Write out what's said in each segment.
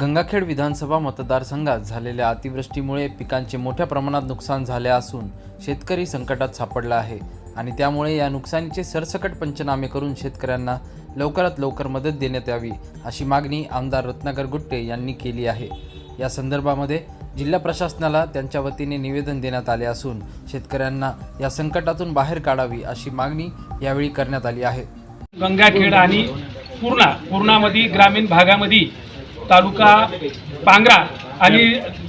गंगाखेड विधानसभा मतदारसंघात झालेल्या अतिवृष्टीमुळे पिकांचे मोठ्या प्रमाणात नुकसान झाले असून शेतकरी संकटात सापडला आहे आणि त्यामुळे या नुकसानीचे सरसकट पंचनामे करून शेतकऱ्यांना लवकरात लवकर मदत देण्यात यावी अशी मागणी आमदार रत्नाकर गुट्टे यांनी केली आहे. या संदर्भामध्ये जिल्हा प्रशासनाला त्यांच्या वतीने निवेदन देण्यात आले असून शेतकऱ्यांना या संकटातून बाहेर काढावी अशी मागणी यावेळी करण्यात आली आहे. गंगाखेड आणि पूर्णा पूर्णामध्ये ग्रामीण भागामध्ये तालुका पांगरा आणि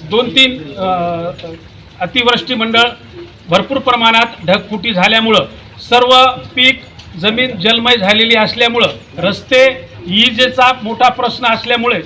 दोन तीन अतिवृष्टी मंडळ भरपूर प्रमाणात ढगफुटी झाल्यामुळं सर्व पीक जमीन जलमय झालेली असल्यामुळं रस्ते विजेचा मोठा प्रश्न असल्यामुळे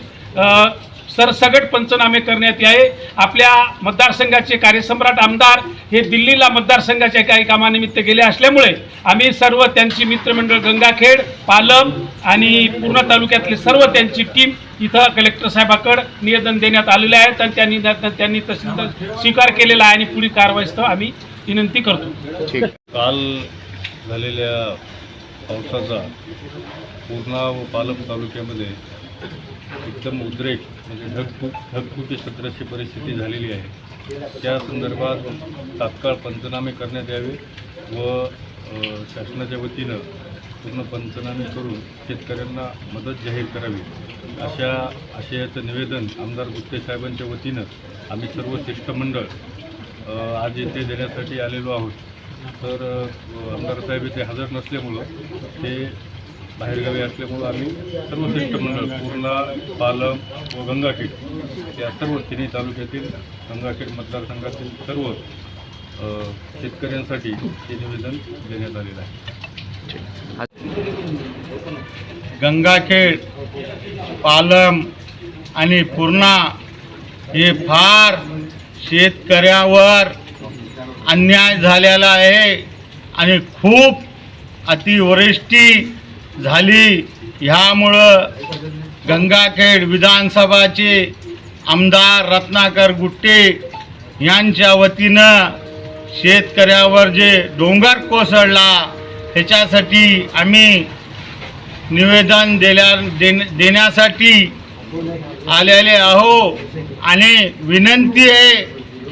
सरसगट पंचनामे करण्यात यावे. आपल्या मतदारसंघाचे कार्यसम्राट आमदार हे दिल्लीला मतदारसंघाच्या काही कामानिमित्त गेले असल्यामुळे आम्ही सर्व त्यांची मित्रमंडळ गंगाखेड पालम आणि पूर्णा तालुक्यातले सर्व त्यांची टीम इथं कलेक्टर साहेबाकडे निवेदन देण्यात आलेले आहेत आणि त्या निवेदनात त्यांनी तहसीलदार स्वीकार केलेला आहे आणि पुढील कारवाईस्तव आम्ही विनंती करतो. काल झालेल्या पावसाचा पूर्णा व पालम तालुक्यामध्ये एकदम उद्रेक म्हणजे ढगफुट ढगफुटी सदृश्य परिस्थिती झालेली आहे. त्या संदर्भात तात्काळ पंचनामे करण्यात यावे व शासनाच्या वतीनं पूर्ण पंचनामे करून शेतकऱ्यांना मदत जाहीर करावी. अशा आशयाचं निवेदन आमदार गुप्ते साहेबांच्या वतीनं आम्ही सर्व शिष्टमंडळ आज येथे देण्यासाठी आलेलो आहोत. तर आमदार साहेब इथे हजर नसल्यामुळं ते बाहेरगावी असल्यामुळं आम्ही सर्व शिष्टमंडळ पूर्णा पालम व गंगाखेड या सर्व तिन्ही तालुक्यातील गंगाखेड मतदारसंघातील सर्व शेतकऱ्यांसाठी हे निवेदन देण्यात आलेलं आहे. गंगाखेड पालम आणि पूर्णा हे फार शेतकऱ्यावर अन्याय झालेला आहे आणि खूप अतिवृष्टी झाली. ह्यामुळं गंगाखेड विधानसभाचे आमदार रत्नाकर गुट्टे यांच्या वतीनं शेतकऱ्यावर जे डोंगर कोसळला ह्याच्यासाठी आम्ही निवेदन दिल्या देन देण्यासाठी आलेले आहो आणि विनंती आहे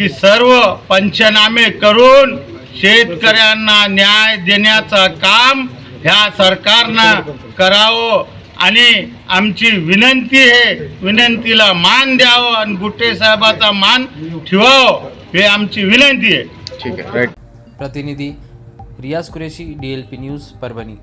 की सर्व पंचनामे करून शेतकऱ्यांना न्याय देण्याचं काम ह्या सरकारनं करावं. आणि आमची विनंती आहे विनंतीला मान द्यावं आणि गुट्टे साहेबाचा मान ठेवावं हे आमची विनंती आहे. प्रतिनिधी Riyaz Qureshi D L P news Parbhani.